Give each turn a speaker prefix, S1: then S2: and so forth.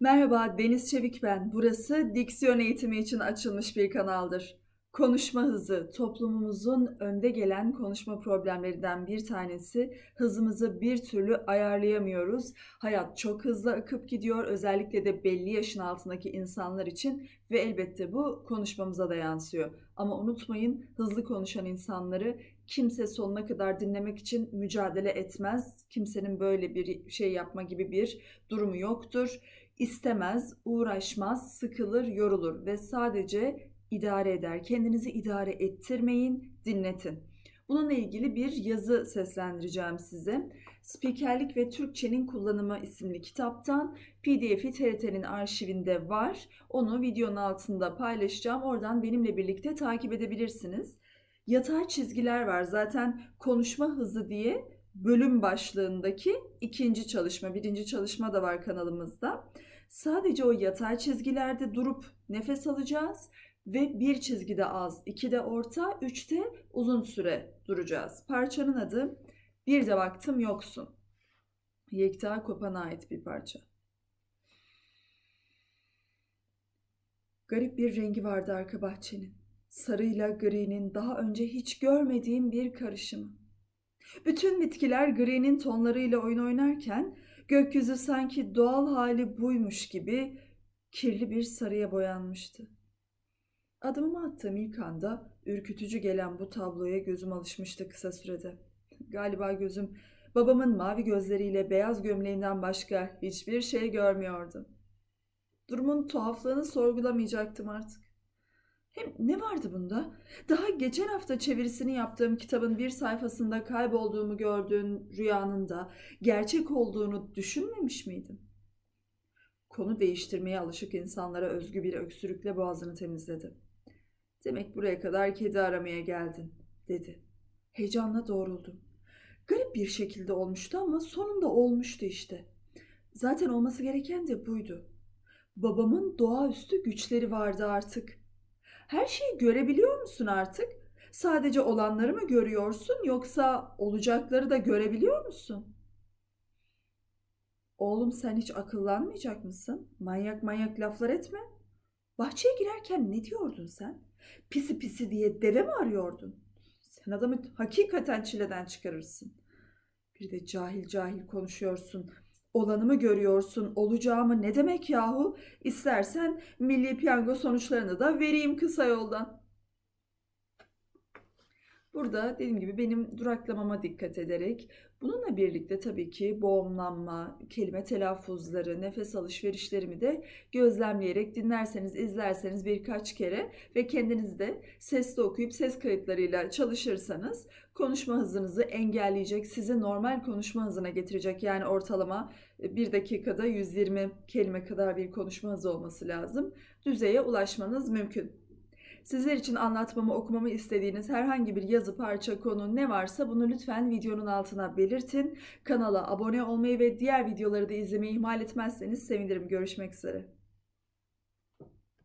S1: Merhaba, Deniz Çevik ben. Burası diksiyon eğitimi için açılmış bir kanaldır. Konuşma hızı, toplumumuzun önde gelen konuşma problemlerinden bir tanesi. Hızımızı bir türlü ayarlayamıyoruz. Hayat çok hızlı akıp gidiyor, özellikle de belli yaşın altındaki insanlar için ve elbette bu konuşmamıza da yansıyor. Ama unutmayın, hızlı konuşan insanları kimse sonuna kadar dinlemek için mücadele etmez. Kimsenin böyle bir şey yapma gibi bir durumu yoktur istemez, uğraşmaz, sıkılır, yorulur ve sadece idare eder. Kendinizi idare ettirmeyin, dinletin. Bununla ilgili bir yazı seslendireceğim size. Spikerlik ve Türkçenin Kullanımı isimli kitaptan PDF'i TRT'nin arşivinde var. Onu videonun altında paylaşacağım. Oradan benimle birlikte takip edebilirsiniz. Yatay çizgiler var. Zaten konuşma hızı diye bölüm başlığındaki ikinci çalışma, birinci çalışma da var kanalımızda. Sadece o yatay çizgilerde durup nefes alacağız ve bir çizgide az, iki de orta, üçte uzun süre duracağız. Parçanın adı Bir de Baktım Yoksun. Yekta Kopan'a ait bir parça. Garip bir rengi vardı arka bahçenin. Sarıyla gri'nin daha önce hiç görmediğim bir karışımı. Bütün bitkiler gri'nin tonlarıyla oyun oynarken gökyüzü sanki doğal hali buymuş gibi kirli bir sarıya boyanmıştı. Adımımı attığım ilk anda ürkütücü gelen bu tabloya gözüm alışmıştı kısa sürede. Galiba gözüm babamın mavi gözleriyle beyaz gömleğinden başka hiçbir şey görmüyordu. Durumun tuhaflığını sorgulamayacaktım artık. Hem ne vardı bunda? Daha geçen hafta çevirisini yaptığım kitabın bir sayfasında kaybolduğumu gördüğün rüyanın da gerçek olduğunu düşünmemiş miydim? Konu değiştirmeye alışık insanlara özgü bir öksürükle boğazını temizledi. Demek buraya kadar kedi aramaya geldin, dedi. Heyecanla doğruldum. Garip bir şekilde olmuştu ama sonunda olmuştu işte. Zaten olması gereken de buydu. Babamın doğaüstü güçleri vardı artık. Her şeyi görebiliyor musun artık? Sadece olanları mı görüyorsun yoksa olacakları da görebiliyor musun? Oğlum sen hiç akıllanmayacak mısın? Manyak manyak laflar etme. Bahçeye girerken ne diyordun sen? Pisi pisi diye deve mi arıyordun? Sen adamı hakikaten çileden çıkarırsın. Bir de cahil cahil konuşuyorsun. Olanımı görüyorsun, olacağımı ne demek yahu? İstersen milli piyango sonuçlarını da vereyim kısa yoldan. Burada dediğim gibi benim duraklamama dikkat ederek bununla birlikte tabii ki boğumlanma, kelime telaffuzları, nefes alışverişlerimi de gözlemleyerek dinlerseniz, izlerseniz birkaç kere ve kendiniz de sesli okuyup ses kayıtlarıyla çalışırsanız konuşma hızınızı engelleyecek, sizi normal konuşma hızına getirecek. Yani ortalama bir dakikada 120 kelime kadar bir konuşma hızı olması lazım. Düzeye ulaşmanız mümkün. Sizler için anlatmamı, okumamı istediğiniz herhangi bir yazı, parça, konu ne varsa bunu lütfen videonun altına belirtin. Kanala abone olmayı ve diğer videoları da izlemeyi ihmal etmezseniz sevinirim. Görüşmek üzere.